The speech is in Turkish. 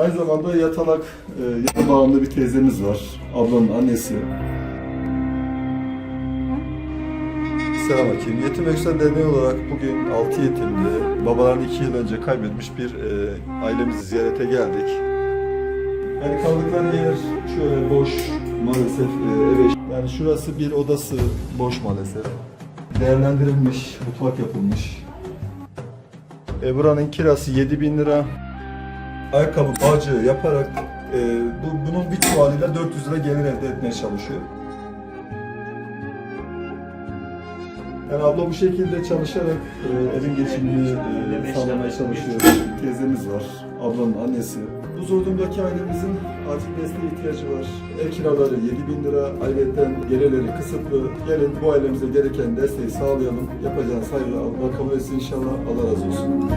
Aynı zamanda yatalak, e, yakın bağımlı bir teyzemiz var. Ablamın annesi. Selamünaleyküm. Yetim Öksel Derneği olarak bugün 6 yetimli, babalarını 2 yıl önce kaybetmiş bir e, ailemizi ziyarete geldik. Yani kaldıkları yer şöyle boş maalesef e, eve. Yani şurası bir odası boş maalesef. Değerlendirilmiş, mutfak yapılmış. E, buranın kirası 7000 lira. Ayakkabı bağcığı yaparak e, bu, bunun bir çuvalıyla 400 lira gelir elde etmeye çalışıyor. Yani abla bu şekilde çalışarak e, evin geçimini e, sağlamaya çalışıyor. Teyzemiz var, ablanın annesi. Bu zor durumdaki ailemizin acil desteğe ihtiyacı var. Ev kiraları 7 bin lira, ayrıca gelirleri kısıtlı. Gelin bu ailemize gereken desteği sağlayalım. Yapacağınız hayırlı Allah kabul etsin inşallah. Allah razı olsun.